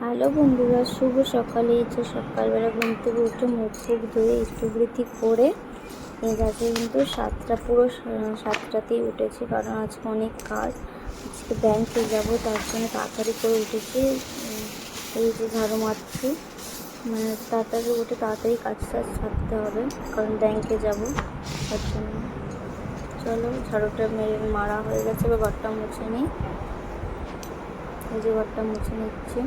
Hello বন্ধুরা, শুভ সকালে। যে সকালবেলা ঘুম থেকে উঠে মুখ ফুক ধুয়ে ইষ্টবৃত্তি করে গাছে কিন্তু সাতটা, পুরো সাতটাতেই উঠেছি কারণ আজকে অনেক কাজ। আজকে ব্যাংকে যাব, তার জন্য তাড়াতাড়ি করে উঠেছি। এই যে ঝাড়ু মারছি। মানে তাড়াতাড়ি উঠে তাড়াতাড়ি কাজ টাজ সারতে হবে, কারণ ব্যাংকে যাব, তার জন্য। চলো, ঝাড়ুটা মেরে মারা হয়ে গেছে বা ঘরটা মুছে নিই। এই যে ঘরটা মুছে নিচ্ছি।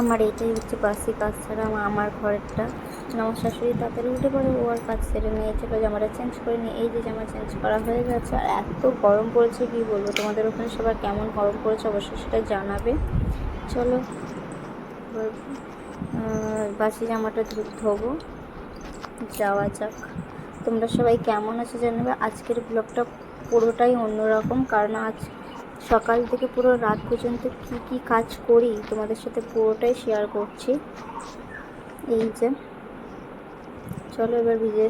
আমার এটাই হচ্ছে বাসি কাজ ছাড়া আমার ঘরেরটা। মানে আমার শাশুড়ি তাড়াতাড়ি উঠে পড়ে, ও আর কাজ সেরে নিয়েছে বা জামাটা চেঞ্জ করে নিয়ে এই যে জামা চেঞ্জ করা হয়ে গেছে, আর এত গরম পড়েছে, কি বলব? তোমাদের ওখানে সবার কেমন গরম পড়েছে অবশ্যই সেটা জানাবে। চলো বাসি জামাটা ধোবো, যাওয়া যাক। তোমরা সবাই কেমন আছো জানাবে? আজকের ব্লগটা পুরোটাই অন্যরকম, কারণ আজ সকাল থেকে পুরো রাত পর্যন্ত কি কি কাজ করি তোমাদের সাথে পুরোটাই শেয়ার করছি। এই যে, চলো এবার ভিজে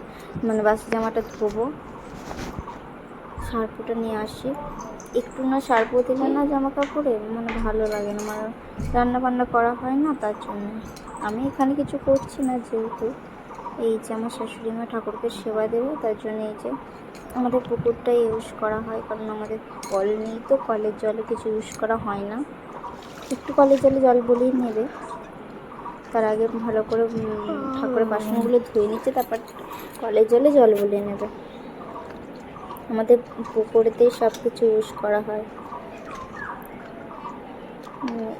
মানে বাসি জামাটা ধোবো, শার্পুটা নিয়ে আসি। একটু না শার্পু দিলে না জামা কাপড়ে মানে ভালো লাগে না মানে রান্না বান্না করা হয় না তার জন্য। আমি এখানে কিছু করছি না যেহেতু। এই যে আমার শাশুড়ি মা ঠাকুরকে সেবা দেবে, তার জন্য এই যে আমাদের পুকুরটাই ইউজ করা হয়, কারণ আমাদের কল নেই তো, কলের জলে কিছু ইউজ করা হয় না। একটু কলের জলে জল বলেই নেবে তার আগে ভালো করে ঠাকুরের বাসনগুলো ধুয়ে নিচ্ছে, তারপর কলের জলে জল বলিয়ে নেবে। আমাদের পুকুরেতেই সব কিছু ইউজ করা হয়।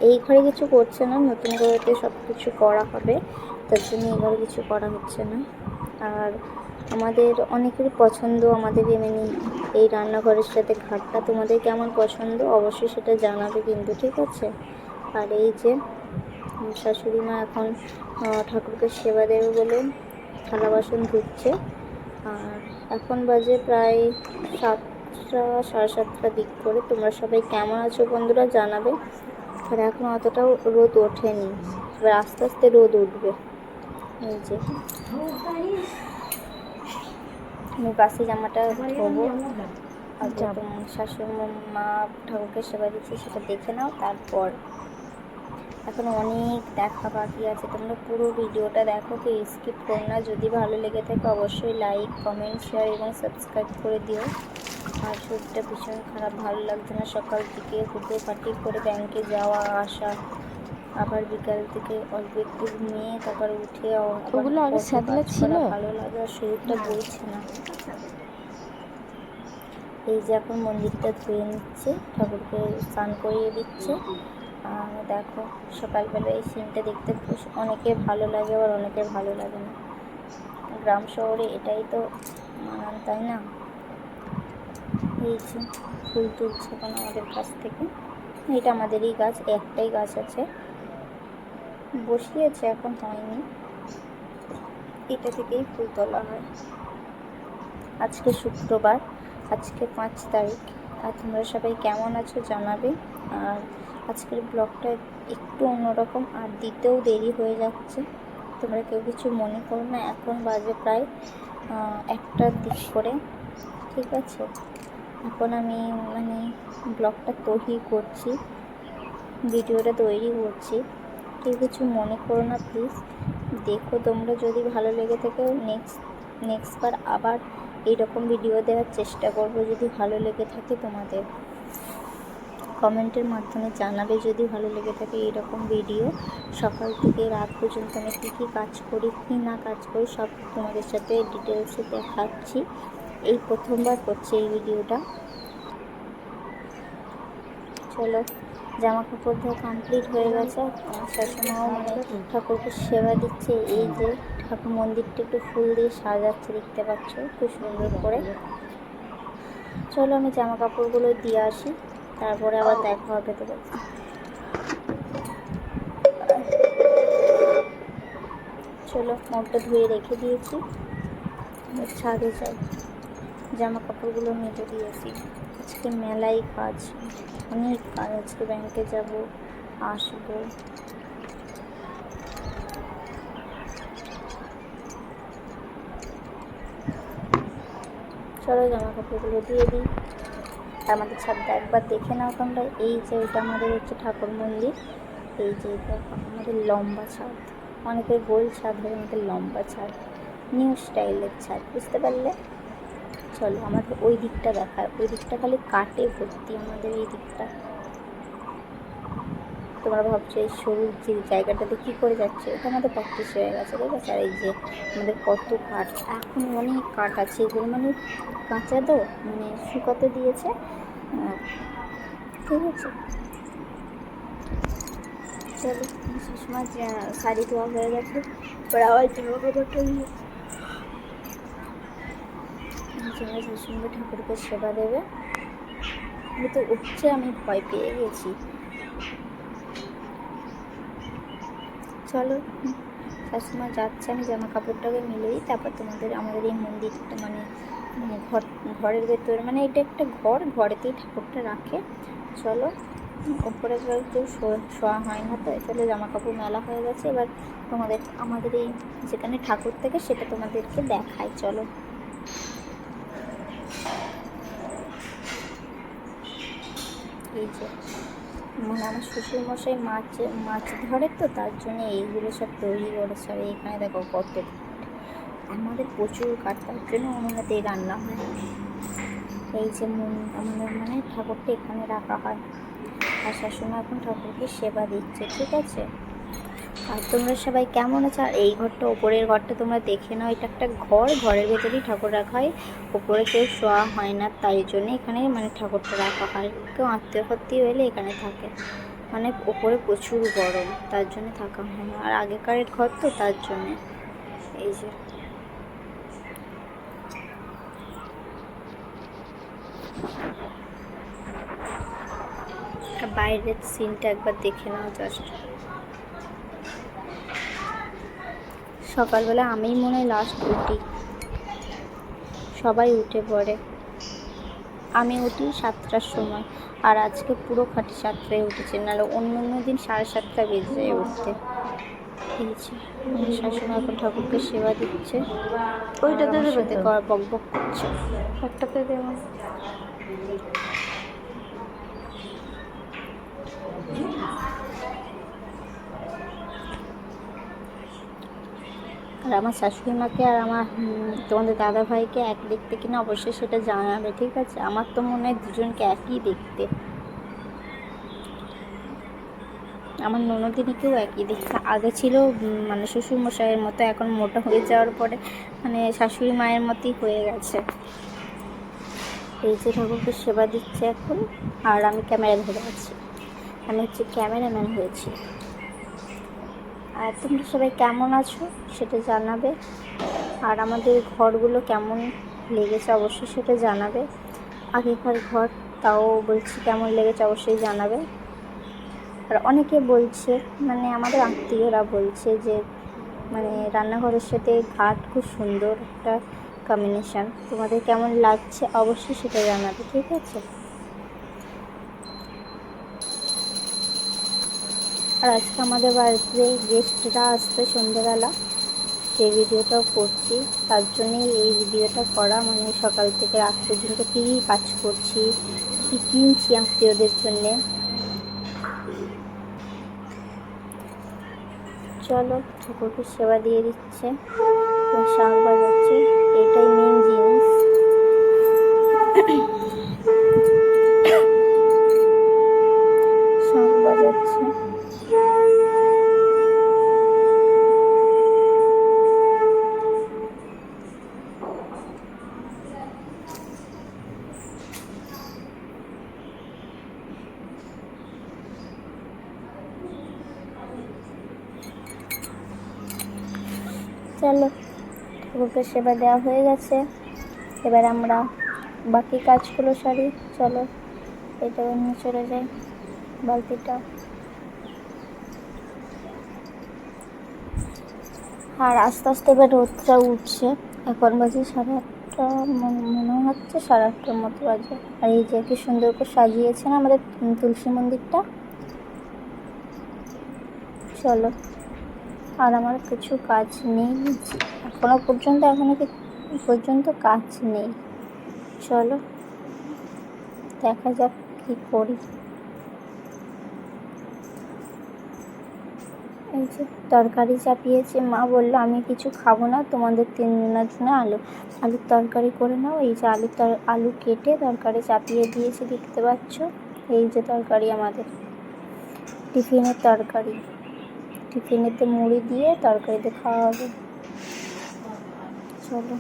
এই ঘরে কিছু করছে না, নতুন ঘরেতে সব কিছু করা হবে। তার জন্য এই ঘরে কিছু করা হচ্ছে না। আর আমাদের অনেকেরই পছন্দ, আমাদের এমনি এই রান্নাঘরের সাথে ঘাটটা তোমাদের কেমন পছন্দ অবশ্যই সেটা জানাবে কিন্তু, ঠিক আছে? আর এই যে শাশুড়ি মা এখন ঠাকুরকে সেবা দেবে বলে থালা বাসন ধুচ্ছে। আর এখন বাজে প্রায় সাতটা, সাড়ে সাতটা দিক করে। তোমরা সবাই কেমন আছো বন্ধুরা জানাবে। আর এখন অতটাও রোদ ওঠেনি। এবার আস্তে আস্তে রোদ উঠবে। এই যে। আমি বাসি জামাটা ধোবো। শাশুড়ি মা ঠাকুরকে সেবা দিচ্ছে সেটা দেখে নাও তারপর। এখন অনেক দেখা বাকি আছে। তোমরা পুরো ভিডিওটা দেখো কি স্কিপ করো না। যদি ভালো লেগে থাকে অবশ্যই লাইক কমেন্ট শেয়ার এবং সাবস্ক্রাইব করে দিও। আর শরীরটা ভীষণ খারাপ ভালো লাগছে না। সকাল থেকে হুটো পাটি করে ব্যাংকে যাওয়া আসা। আবার বিকাল থেকে অল্প একটু ঘুমিয়ে তারপর উঠে ওগুলো আগে কত স্যাঁতলা ছিল? ভালো লাগে আর শরীরটা বলছে না। এই যে এখন মন্দিরটা ধুয়ে নিচ্ছে ঠাকুরকে স্নান করিয়ে দিচ্ছে। আর দেখো সকালবেলা এই সিনটা দেখতে খুশ- অনেকের ভালো লাগে আবার অনেকের ভালো লাগে না। গ্রাম শহরে এটাই তো মানান তাই না? এই যে ফুল তুলছে এখন আমাদের কাছ থেকে। এটা আমাদেরই গাছ একটাই গাছ আছে। বসিয়েছে, এখন হয়নি। এটা থেকেই ফুল তোলা হয়। আজকে শুক্রবার, আজকে পাঁচ তারিখ। আর তোমরা সবাই কেমন আছো জানাবে। আর আজকের ব্লগটা একটু অন্যরকম, আর দিতেও দেরি হয়ে যাচ্ছে। তোমরা কেউ কিছু মনে করো না, এখন বাজে প্রায় একটার দিক করে। ঠিক আছে? এখন আমি মানে ব্লগটা তৈরি করছি। ভিডিওটা তৈরি করছি। কেউ কিছু মনে করো না প্লিজ দেখো তোমরা যদি ভালো লেগে থাকে নেক্সট নেক্সট বার আবার এইরকম ভিডিও দেওয়ার চেষ্টা করব যদি ভালো লেগে থাকে তোমাদের। কমেন্টের মাধ্যমে জানাবে যদি ভালো লেগে থাকে এইরকম ভিডিও সকাল থেকে রাত পর্যন্ত আমি কী কী কাজ করি, কী না কাজ করি, সব তোমাদের সাথে ডিটেলসে দেখাচ্ছি। এই প্রথমবার করছি এই ভিডিওটা চলো। জামা কাপড় ধোয়া কমপ্লিট হয়ে গেছে। আমার মানে ঠাকুরকে সেবা দিচ্ছে। এই যে ঠাকুর মন্দিরটা একটু ফুল দিয়ে সাজাচ্ছে, দেখতে পাচ্ছ? খুব সুন্দর করে। চলো আমি জামা কাপড়গুলো দিয়ে আসি। তারপরে আবার দেখা হবে তো চলো মুখটা ধুয়ে রেখে দিয়েছি। ছাদে যাই। জামা কাপড়গুলো মেলে দিয়েছি আজকে মেলাই কাজ। কাজ আজকে ব্যাংকে যাব, আসব। চলো জামা কাপড়গুলো দিয়ে দিই। আমাদের ছাদটা একবার দেখে নাও তোমরা। এই যে ওটা আমাদের হচ্ছে ঠাকুর মন্দির। এই যে এটা আমাদের লম্বা ছাদ। অনেকের গোল ছাদ হয় আমাদের লম্বা ছাদ। নিউ স্টাইলের ছাদ, বুঝতে পারলে? চলো, আমাদের ওই দিকটা দেখায়। ওই দিকটা খালি কাটে ভর্তি আমাদের এই দিকটা। তোমরা ভাবছ এই সরু যে জায়গাটাতে কী করে যাচ্ছে ওটা আমাদের প্র্যাকটিস হয়ে গেছে, ঠিক আছে? আর এই যে আমাদের কত কাঠ, এখন অনেক কাঠ আছে। এগুলো মানে কাঁচা তো মানে শুকাতে দিয়েছে। ঠিক আছে। চলো সুষমা শাড়ি ধোয়া হয়ে গেছে। এবার আবার জামা কাপড়টা তোমরা শাশুড়ি ঠাকুরকে সেবা দেবে। আমি তো উঠছে, আমি ভয় পেয়ে গেছি। চলো শাশুমা যাচ্ছে, আমি জামা কাপড়টাকে মিলেই তারপর তোমাদের, আমাদের এই মন্দিরটা মানে ঘর, ঘরের ভেতর মানে এটা একটা ঘর, ঘরেতেই ঠাকুরটা রাখে। চলো, ওপরে শো- শোয়া হয় না তো চলো জামা কাপড় মেলা হয়ে গেছে। এবার তোমাদের, আমাদের এই যেখানে ঠাকুর থাকে সেটা তোমাদেরকে দেখায় চলো। এই যে মানে আমার শ্বশুরমশাই মাছ মাছ ধরে তো, তার জন্য এইগুলো সব তৈরি করে সব এখানে দেখো কত আমাদের প্রচুর কাঠ, তার জন্য উনুনেতেই রান্না হয়। এই যে আমাদের মানে ঠাকুরটা এখানে রাখা হয়। আর শাশুমা এখন ঠাকুরকে সেবা দিচ্ছে, ঠিক আছে? আর তোমরা সবাই কেমন আছো? আর এই ঘরটা, ওপরের ঘরটা তোমরা দেখে নাও। এটা একটা ঘর। ঘরের ভেতরেই ঠাকুর রাখা হয়। ওপরে কেউ শোয়া হয় না, তাই জন্য এখানে মানে ঠাকুরটা রাখা হয়। কেউ আত্মীয় ফাত্মীয় এলে এখানে থাকে। মানে ওপরে প্রচুর গরম, তার জন্য থাকা হয় না। আর আগেকারের ঘর তো তার জন্যে। এই যে। বাইরের সিনটা একবার দেখে নাও জাস্ট সকালবেলা আমিই মনে হয় লাস্ট উঠি। সবাই উঠে পড়ে। আমি উঠি সাতটার সময়। আর আজকে পুরো খাঁটি সাতটায় উঠেছে নাহলে অন্য অন্য দিন সাড়ে সাতটা বেজে যায় উঠতে শাশুড়ি এখন ঠাকুরকে সেবা দিচ্ছে। ওইটাতে দেবে? বক বক করছে। একটাতে দেবো। আর আমার শাশুড়ি মাকে আর আমার তোমাদের দাদা ভাইকে এক দেখতে কিনা অবশ্যই সেটা জানাবে, ঠিক আছে? আমার তো মনে হয় দুজনকে একই দেখতে। আমার ননদিনীকেও একই দেখতে। আগে ছিল মানে শ্বশুর মশাইয়ের মতো, এখন মোটা হয়ে যাওয়ার পরে মানে শাশুড়ি মায়ের মতোই হয়ে গেছে। এই যে ঠাকুরকে সেবা দিচ্ছে এখন, আর আমি ক্যামেরা ধরে আছি। আমি হচ্ছে ক্যামেরাম্যান হয়েছি। আর তোমরা সবাই কেমন আছো সেটা জানাবে। আর আমাদের ঘরগুলো কেমন লেগেছে অবশ্যই সেটা জানাবে। আগেকার ঘর তাও বলছি কেমন লেগেছে অবশ্যই জানাবে। আর অনেকে বলছে মানে আমাদের আত্মীয়রা বলছে যে মানে রান্নাঘরের সাথে ঘাট খুব সুন্দর একটা কম্বিনেশন তোমাদের কেমন লাগছে অবশ্যই সেটা জানাবে, ঠিক আছে? আর আজকে আমাদের বাড়িতে গেস্টরা আসবে সন্ধ্যেবেলা। সেই ভিডিওটাও করছি। তার জন্যই এই ভিডিওটা করা। মানে সকাল থেকে রাত পর্যন্ত কী কাজ করছি, কী কিনছি আত্মীয়দের জন্যে। চলো ঠাকুরকে সেবা দিয়ে দিচ্ছে। শাঁখ বাজাচ্ছে। এটাই মেন জিনিস শাঁখ বাজাচ্ছে চলো ঠাকুরকে সেবা দেওয়া হয়ে গেছে। এবার আমরা বাকি কাজগুলো সারি। চলো এটা নিয়ে চলে যাই বালতিটা। আর আস্তে আস্তে এবার রোদটা উঠছে। এখন বাজে সাড়ে আটটা, মনে মনে হচ্ছে সাড়ে আটটার মতো বাজে। আর এই যে কি সুন্দর করে সাজিয়েছে না আমাদের তুলসী মন্দিরটা। চলো। আর আমার কিছু কাজ নেই। এখনও পর্যন্ত এখনও পর্যন্ত কাজ নেই। চলো, দেখা যাক কী করি। এই যে তরকারি চাপিয়েছে, মা বলল, আমি কিছু খাব না, তোমাদের তিনজনের জন্য আলু। আলুর তরকারি করে নাও, এই যে আলু আলু কেটে তরকারি চাপিয়ে দিয়েছে, দেখতে পাচ্ছ? এই যে তরকারি আমাদের, টিফিনের তরকারি। টিফিনেতে মুড়ি দিয়ে তরকারিতে খাওয়া হবে। চলো,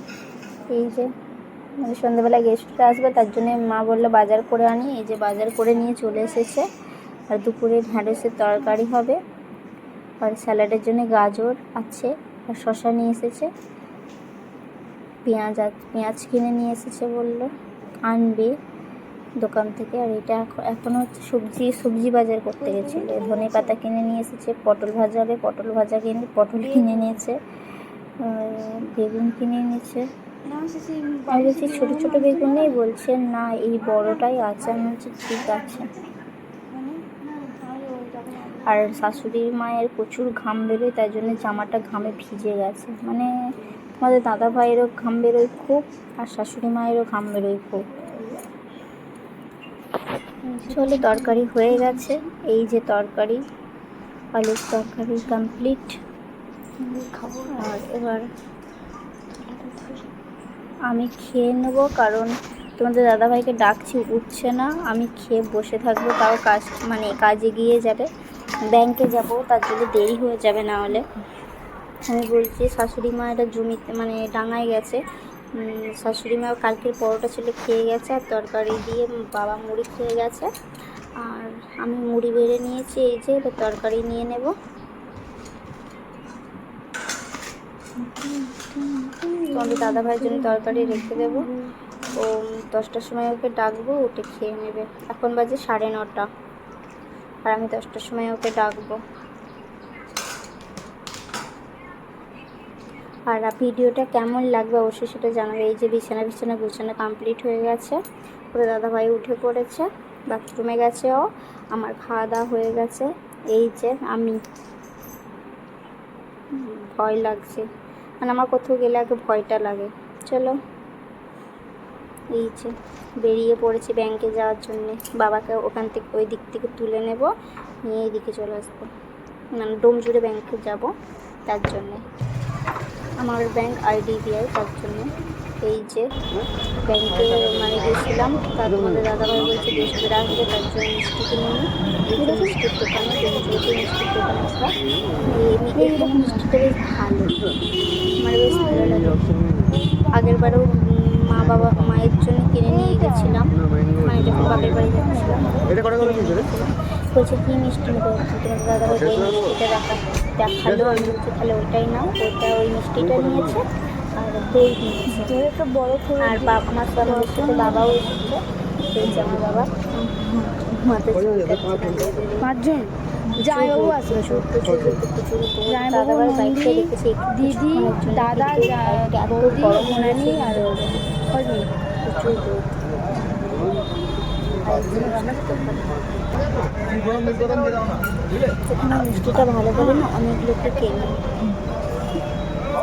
এই যে সন্ধ্যাবেলায় গেস্টরা আসবে, তার জন্য মা বলল বাজার করে আনি। এই যে বাজার করে নিয়ে চলে এসেছে। আর দুপুরে ঢ্যাঁড়সের তরকারি হবে। আর স্যালাডের জন্য গাজর আছে, আর শশা নিয়ে এসেছে। পেঁয়াজ পেঁয়াজ কিনে নিয়ে এসেছে বলল। আনবে। দোকান থেকে আর এটা এখন হচ্ছে সবজি সবজি বাজার করতে গেছিল। ধনে পাতা কিনে নিয়ে এসেছে, পটল ভাজা হবে, পটল ভাজা কিনে, পটল কিনে নিয়েছে বেগুন কিনে নিয়েছে। আমি বলছি ছোটো ছোটো বেগুন বলছে, না, এই বড়টাই আছে। আমি বলছি, ঠিক আছে। আর শাশুড়ির মায়ের প্রচুর ঘাম বেরোয়, তাই জন্য জামাটা ঘামে ভিজে গেছে। মানে আমাদের দাদা ভাইয়েরও ঘাম বেরোয় খুব, আর শাশুড়ি মায়েরও ঘাম বেরোয় খুব। চলো তরকারি হয়ে গেছে। এই যে তরকারি, আলুর তরকারি কমপ্লিট আর এবার আমি খেয়ে নেব, কারণ তোমাদের দাদাভাইকে ডাকছি, উঠছে না। আমি খেয়ে বসে থাকব তাও কাজ মানে কাজে গিয়ে যাবে। ব্যাংকে যাব, তার জন্য দেরি হয়ে যাবে না হলে। আমি বলছি শাশুড়ি মা এটা জমিতে মানে ডাঙায় গেছে। শাশুড়ি মা কালকের পরোটা ছিল, খেয়ে গেছে, আর তরকারি দিয়ে বাবা মুড়ি খেয়ে গেছে। আর আমি মুড়ি বেড়ে নিয়েছি, এই যে এবার তরকারি নিয়ে নেব। তোমাদের দাদা ভাইয়ের জন্য তরকারি রেখে দেবো। ও, দশটার সময় ওকে ডাকবো, ওটা খেয়ে নেবে। এখন বাজে সাড়ে নটা। আর আমি দশটার সময় ওকে ডাকবো। আর ভিডিওটা কেমন লাগবে অবশ্যই সেটা জানাবে। এই যে বিছানা বিছানা গুছানো কমপ্লিট হয়ে গেছে ওরা দাদাভাই উঠে পড়েছে বাথরুমে গেছে ও, আমার খাওয়া দাওয়া হয়ে গেছে। এই যে আমি। ভয় লাগছে। মানে আমার কোথাও গেলে আগে ভয়টা লাগে। চলো। এই যে বেরিয়ে পড়েছি ব্যাংকে যাওয়ার জন্যে। বাবাকে ওখান থেকে ওই দিক থেকে তুলে নেব, নিয়ে এই দিকে চলে আসব। মানে ডোমজুড়ে ব্যাংকে যাব তার জন্যে। আমার ব্যাংক আইডিবিআই তার জন্য এই যে ব্যাংকে মানে গেছিলাম তা তোমাদের দাদাভাই বলছে গেস্টরা আসবে তার জন্য মিষ্টি কিনে নিই মিষ্টির দোকানে মিষ্টির দোকান একটা এই মিষ্টিটা বেশ ভালো। আমার বেশ ভালো লাগে। আগের বারেও মা বাবা মায়ের জন্য কিনে নিয়ে গেছিলাম। মানে যখন বাপের বাড়ি যাচ্ছিলাম। বলছে কী মিষ্টি নেব? তোমার দাদা ভাই ওই মিষ্টিটা দেখা দেখাল আমি বলছি তাহলে ওইটাই নাও ওইটা ওই মিষ্টিটা নিয়েছে আর দই নিয়েছে একটা বড় আর বাবা আমার সাথে সাথে বাবাও এসেছে এই আমার বাবা পাঁচজন জামাইবাবু আছে জামাইবাবু, দিদি দাদা এত বৌদি মোনালি আর প্রচুর এই মিষ্টিটা ভালো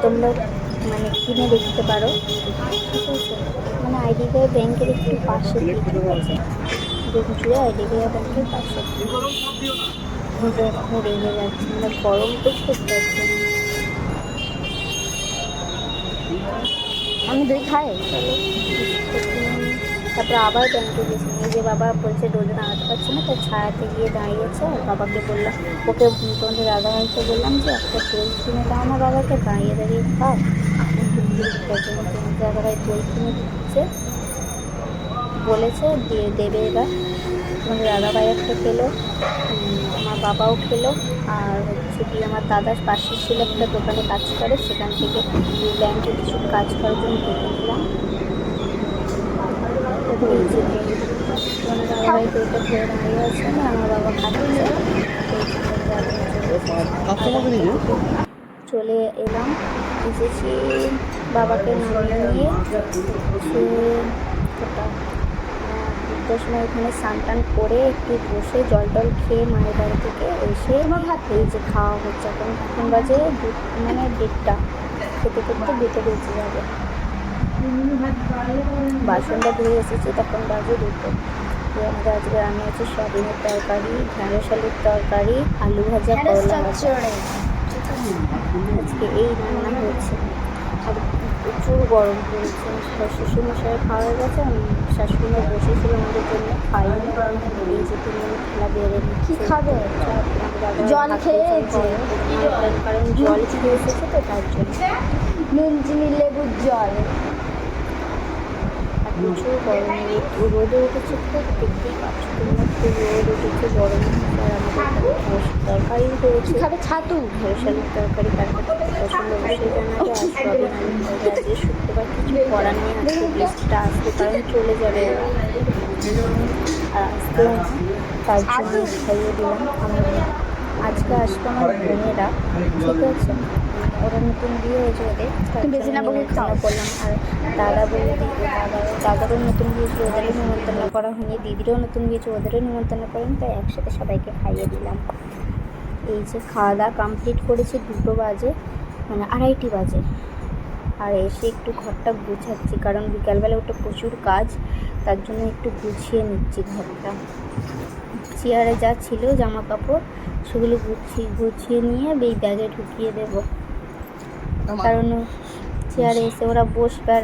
তোমরা মানে কিনে দেখতে পারো ঠিক আছে মানে আইডিবিআই ব্যাংকের একটু পাশে ঠিক আছে দেখুচুড়ে আইডিবিআই ব্যাংকের পাশে ঘুরে রেগে যাচ্ছে মানে গরম তো করতে হচ্ছে আমি দই খাই। তারপরে আবার ব্যাংকে গেছি এই যে বাবা বলছে রোদে দাঁড়াতে পারছে না তো ছায়াতে গিয়ে দাঁড়িয়েছে আর বাবাকে বললাম, ওকে তোমাদের দাদা ভাইকে বললাম যে একটা দই কিনে দাও না বাবাকে, দাঁড়িয়ে দাঁড়িয়ে খাও। তার দাদা ভাই দই কিনে দিচ্ছে, বলেছে দিয়ে দেবে এবার। তোমাদের দাদা ভাই একটা খেলো আমার বাবাও খেলো, আর হচ্ছে কি আমার দাদার পাশে ছিল একটা দোকানে কাজ করে, সেখান থেকে ব্যাংকে কিছু কাজ করার জন্য ডেকে আমার বাবা চলে এলাম, এসেছি বাবাকে নামিয়ে নিয়ে। সে সময় ওখানে স্নান টান করে একটু বসে জল টল খেয়ে মায়ের বাড়ি থেকে এসে এই যে খাওয়া হচ্ছে। এখন এখন বাজে মানে দেড়টা। খেতে খেতে দুটো যাবে। বাসনটা ধুয়ে এসেছি তখন বাজে দুটো। আমাদের আজকে রান্না হচ্ছে সয়াবিনের তরকারি ঢ্যাঁড়স আলুর তরকারি আলু ভাজা করলা ভাজা। আজকে এই রান্না হয়েছে আর প্রচুর গরম পড়েছে। শ্বশুর মশাই খাওয়া হয়ে গেছে আমি শাশুড়ি মা বসেছিল আমাদের জন্য খাইনি। এই যে তুমি খেলা বেড়ে কি খাবে? জল খেয়েছে। কারণ জল খেয়ে এসেছে তো তার জন্য। নুন চিনি লেবুর জল। প্রচুর গরম রোদে উঠেছে খুব দেখতেই পাচ্ছ তোমরা খুব রোদ উঠেছে গরম আমাদের তরকারি করেছে খাবে ছাতু? ঢেঁড়স তরকারি কার পছন্দ অবশ্যই জানাবে তরকারি আজকে শুক্রবার কিছু করার নেই আজকে আসবে কারণ চলে যাবে। আর আজকেও তার জন্য খাইয়ে দিলাম। আমার আজকে আসবে আমার বোনেরা ঠিক আছে? নতুন বিয়ে হয়েছে ওদের তার তুমি বেশি না জন্য বকে খাও। নিমন্ত্রণ করলাম। আর দাদা বৌদি দাদা দাদারও নতুন বিয়েছে ওদেরও নিমন্ত্রণ করা হয়নি দিদিরও নতুন বিয়েছে ওদেরও নিমন্ত্রণ করেন তাই একসাথে সবাইকে খাইয়ে দিলাম। এই যে খাওয়া দাওয়া কমপ্লিট করেছি দুটো বাজে মানে আড়াইটি বাজে। আর এসে একটু ঘরটা গুছাচ্ছি কারণ বিকালবেলা ওটা প্রচুর কাজ তার জন্য একটু গুছিয়ে নিচ্ছি ঘরটা। চেয়ারে যা ছিল জামা কাপড় সেগুলো গুছিয়ে গুছিয়ে নিয়ে এই ব্যাগে ঢুকিয়ে দেব। কারণ চেয়ারে এসে ওরা বসবে আর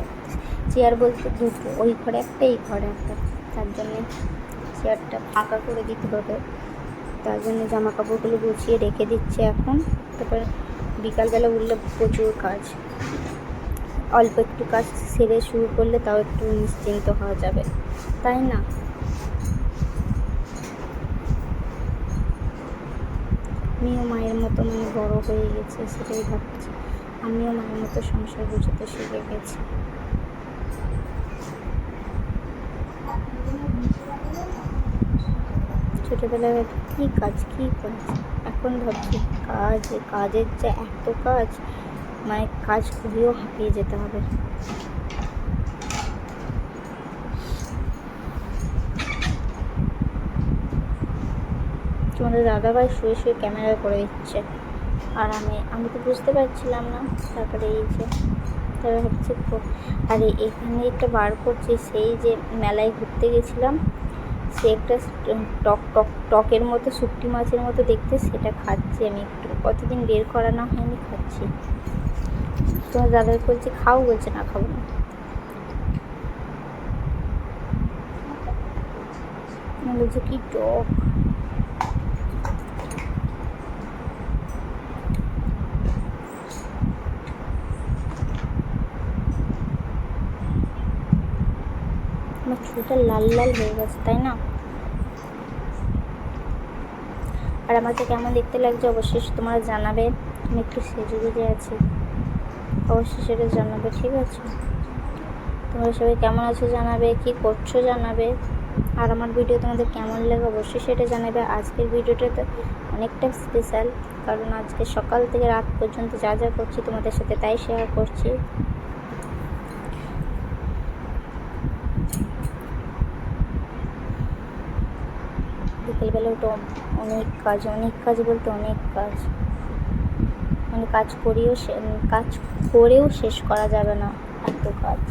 চেয়ার বলতে দুটো ওই ঘরে একটা এই ঘরে একটা। তার জন্যে চেয়ারটা ফাঁকা করে দিতে হবে। তার জন্য জামা কাপড়গুলো গুছিয়ে রেখে দিচ্ছে এখন। তারপর বিকালবেলা উঠলে প্রচুর কাজ। অল্প একটু কাজ সেরে শুরু করলে তাও একটু নিশ্চিন্ত হওয়া যাবে। তাই না? আমিও মায়ের মতো মানে বড় হয়ে গেছে সেটাই ভাবছি। আমিও মায়ের মতো সংসার বুঝতে শিখে গেছি। ছোটোবেলায় কী কাজ কী কাজ? এখন ভাবছি, কাজ কাজের যে এত কাজ মানে কাজ খুবইও হাঁপিয়ে যেতে হবে। তোমাদের দাদাভাই শুয়ে শুয়ে ক্যামেরা করে দিচ্ছে। আর আমি আমি তো বুঝতে পারছিলাম না। তারপরে এই যে, তারপরে হচ্ছে আরে এখানে একটা বার করছি, সেই যে মেলায় ঘুরতে গেছিলাম, সে একটা টক টক, টকের মতো, শুটকি মাছের মতো দেখতে, সেটা খাচ্ছি আমি একটু। কতদিন বের করা না হয়নি, খাচ্ছি। তোমার দাদাকে বলছি, খাও, বলছে, না, খাব না। বলছে, কি টক? চুলটা লাল লাল হয়ে গেছে, তাই না? আর আমাকে কেমন দেখতে লাগছে অবশ্যই তোমরা জানাবে। আমি একটু সেজে গুজে আছি। অবশ্যই সেটা জানাবে, ঠিক আছে? তোমরা সবাই কেমন আছো জানাবে, কি করছ জানাবে? আর আমার ভিডিও তোমাদের কেমন লাগে অবশ্যই সেটা জানাবে। আজকের ভিডিওটা তো অনেকটা স্পেশাল কারণ আজকে সকাল থেকে রাত পর্যন্ত যা যা করছি তোমাদের সাথে তাই শেয়ার করছি। বিকেলবেলা ওটা অনেক কাজ অনেক কাজ বলতে অনেক কাজ। মানে কাজ করেও কাজ করেও শেষ করা যাবে না এত কাজ।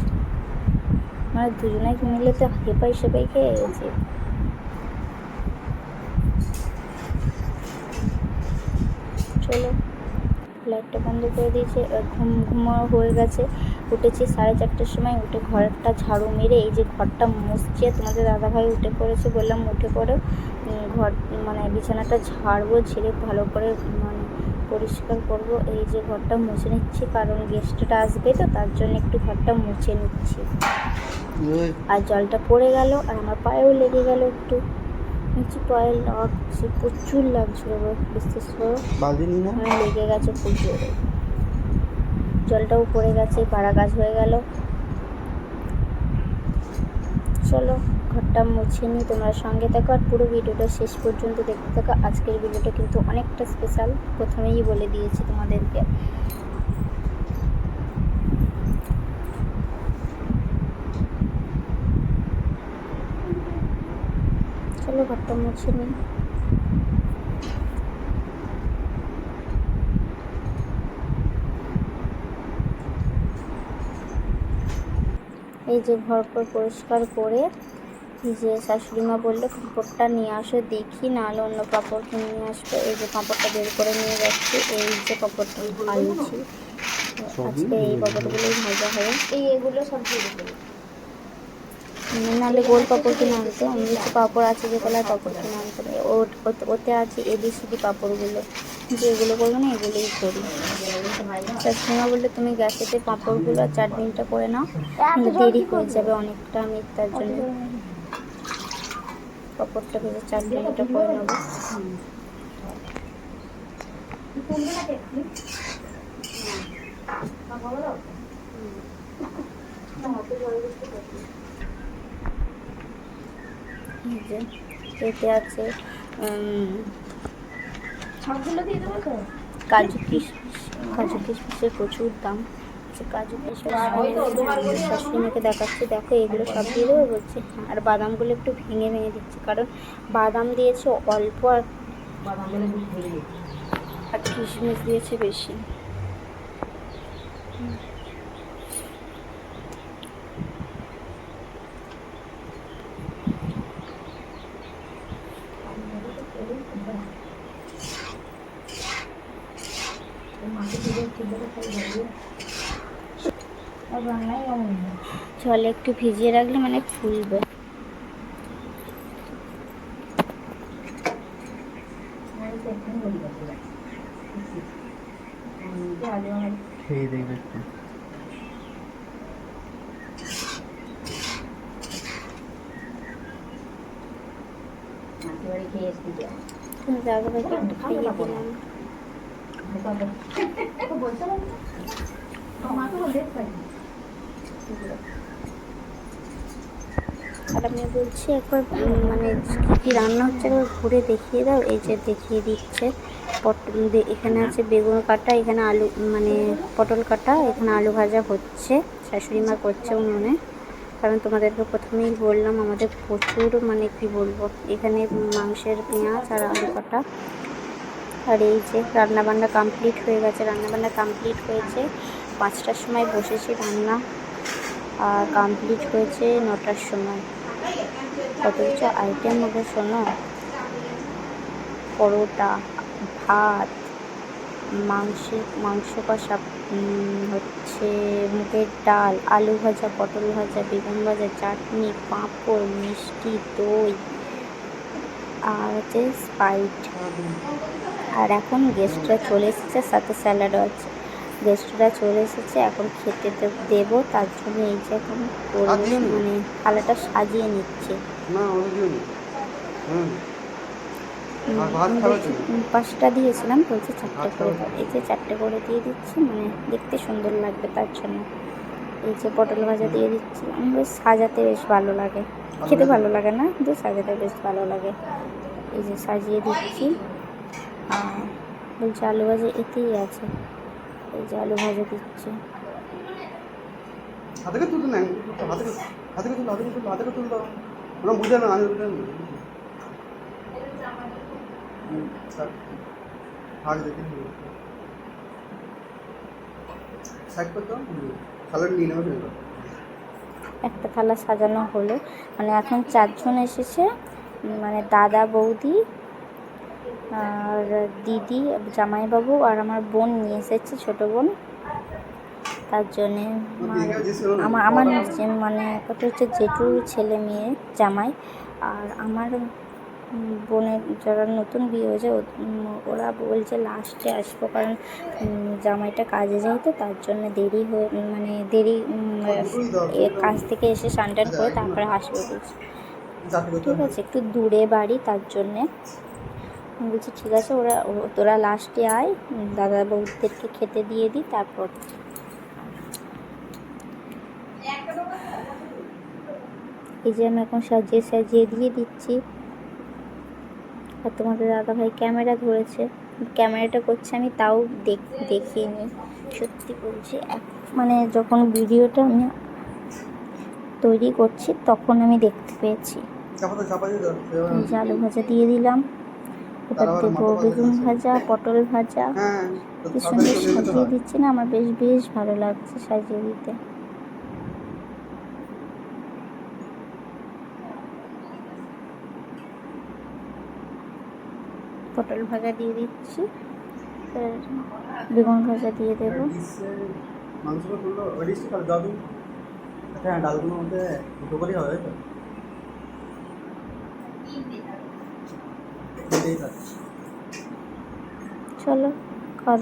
মানে দুজনে মিলে তো হেপাই সেপাই খেয়ে গেছি। চলো লাইটটা বন্ধ করে দিয়েছে ঘুম, ঘুমা হয়ে গেছে। উঠেছি সাড়ে চারটের সময়, উঠে ঘরটা ঝাড়ু মেরে এই যে ঘরটা মুছছে, তোমাদের দাদাভাই উঠে পড়েছে বললাম উঠে পড়ে। ঘর মানে বিছানাটা ঝাড়বো ঝেড়ে ভালো করে মানে পরিষ্কার করব। এই যে ঘরটা মুছে নিচ্ছি কারণ গেস্টটা আসবে তো তার জন্য একটু ঘরটা মুছে নিচ্ছি। আর জলটা পড়ে গেল আর আমার পায়েও লেগে গেল একটু। নিচে পায়ে লাগছে প্রচুর লাগছিল বিশ্বাস করো। আমার লেগে গেছে খুব জোরে জলটাও পড়ে গেছে পাড়া গাছ হয়ে গেল। চলো। ঘরটা মুছে নিই, তোমরা সঙ্গে থাকো আর পুরো ভিডিওটা শেষ পর্যন্ত দেখতে থাকো। আজকের ভিডিওটা কিন্তু অনেকটা স্পেশাল প্রথমেই বলে দিয়েছি তোমাদেরকে। চলো ঘরটা মুছে নিই। এই যে ঘর পর পরিষ্কার করে যে শাশুড়িমা বলল পাঁপড়টা নিয়ে আসো দেখি নাহলে অন্য পাঁপড় কিনে নিয়ে আসবে। এই যে পাঁপড়টা বের করে নিয়ে যাচ্ছি এই যে পাঁপড়টা ভাজছি আজকে এই পাঁপড়গুলোই ভাজা হবে। এই এগুলো সব দিয়ে নাহলে গোল পাঁপড় কিনে আনতে আমি কিছু পাঁপড় আছে যে কলার পাঁপড় কিনে আনতে ও- ওতে- ওতে আছে এবিসিডি পাঁপড়গুলো যে এগুলো করব না এগুলোই করি। শাশুড়িমা বললে তুমি গ্যাসেতে পাঁপড়গুলো আর চাটনিটা করে নাও। দেরি হয়ে যাবে অনেকটা আমি তার জন্য। পাঁপড়টা ভেজে চাটনিটা করে নেব। এতে আছে কাজু কিশমিশ কাজু কিশমিশের প্রচুর দাম। যে কাজু শাশুড়িমাকে দেখাচ্ছি। দেখো, এগুলো সব দিয়ে দেবো বলছে। আর বাদামগুলো একটু ভেঙে ভেঙে দিচ্ছি, কারণ বাদাম দিয়েছে অল্প আর আর কিশমিশ দিয়েছে বেশি। জলে একটু ভিজিয়ে রাখলে মানে ফুলবে। খেয়ে দেখবে একটু। খাইয়ে দিলাম। আমি বলছি একবার মানে কী রান্না হচ্ছে একবার ঘুরে দেখিয়ে দাও। এই যে দেখিয়ে দিচ্ছে পটল এখানে আছে বেগুন কাটা, এখানে আলু মানে পটল কাটা, এখানে আলু ভাজা হচ্ছে। শাশুড়ি মা করছে উনুনে। কারণ তোমাদেরকে প্রথমেই বললাম, আমাদের প্রচুর মানে কি বলব, এখানে মাংসের পেঁয়াজ আর আলু কাটা। আর এই যে রান্নাবান্না কমপ্লিট হয়ে গেছে, রান্নাবান্না কমপ্লিট হয়েছে। পাঁচটার সময় বসেছি রান্না, আর কমপ্লিট হয়েছে নটার সময়। কত কিছু আইটেম হবে শোনো। পরোটা, ভাত মাংসের মাংস কষা হচ্ছে মুগের ডাল, আলু ভাজা, পটল ভাজা, বেগুন ভাজা, চাটনি, পাঁপড়, মিষ্টি, দই, আর হচ্ছে স্পাইট আর এখন গেস্টরা চলে এসেছে, সাথে স্যালাডও আছে। গেস্টরা চলে এসেছে এখন খেতে দেবো। তার জন্য এই যে এখন মানে থালাটা সাজিয়ে নিচ্ছে। পাঁচটা দিয়েছিলাম বলছে চারটে করে? দাও এই যে চারটে করে দিয়ে দিচ্ছি মানে দেখতে সুন্দর লাগবে তার জন্য। এই যে পটল ভাজা দিয়ে দিচ্ছি আমি বেশ সাজাতে বেশ ভালো লাগে। খেতে ভালো লাগে না কিন্তু সাজাতে বেশ ভালো লাগে। এই যে সাজিয়ে দিচ্ছি। আর বলছে আলু ভাজা এতেই আছে। এই যে আলু ভাজা দিচ্ছি। হাতে করে তুলতে নেন হাতে হাতে করে হাতে করে হাতে করে ওরা বুঝে না আমি বুঝে না হুম, থাক। আগে দেখে সাইড করতে স্যালাড নিয়ে নেবে একটা থালা সাজানো হলো। মানে এখন চারজন এসেছে। মানে দাদা বৌদি আর দিদি জামাইবাবু আর আমার বোন নিয়ে এসেছে ছোট বোন। তার জন্যে আমার- আমার মানে কথা হচ্ছে জেঠুর ছেলে মেয়ে জামাই। আর আমার বোনের যারা নতুন বিয়ে হয়েছে ওরা বলছে লাস্টে আসব কারণ জামাইটা কাজে যায় তো তার জন্য দেরি হয়ে মানে দেরি কাজ থেকে এসে স্নান করে তারপরে আসবে বলছে। ঠিক আছে একটু দূরে বাড়ি তার জন্যে। আমি বলছি ঠিক আছে ওরা তোরা লাস্টে আয় দাদা বৌদিদেরকে খেতে দিয়ে দিই তারপর এই যে আমি এখন সাজিয়ে সাজিয়ে দিয়ে দিচ্ছি। আর তোমাদের দাদা ভাই ক্যামেরা ধরেছে। ক্যামেরাটা করছে আমি তাও দেখ দেখিনি। সত্যি বলছি মানে যখন ভিডিওটা আমি তৈরি করছি তখন আমি দেখতে পেয়েছি। আলু ভাজা দিয়ে দিলাম। এবার দেবো বেগুন ভাজা পটল ভাজা কি সুন্দর সাজিয়ে দিচ্ছে না আমার বেশ বেশ ভালো লাগছে সাজিয়ে দিতে। পটল ভাজা দিয়ে দিচ্ছি বেগুন ভাজা দিয়ে দেবো। মাংসটা হ্যাঁ ডালগুলোর মধ্যে দুটো করেই হবে তো? চলো খাওয়া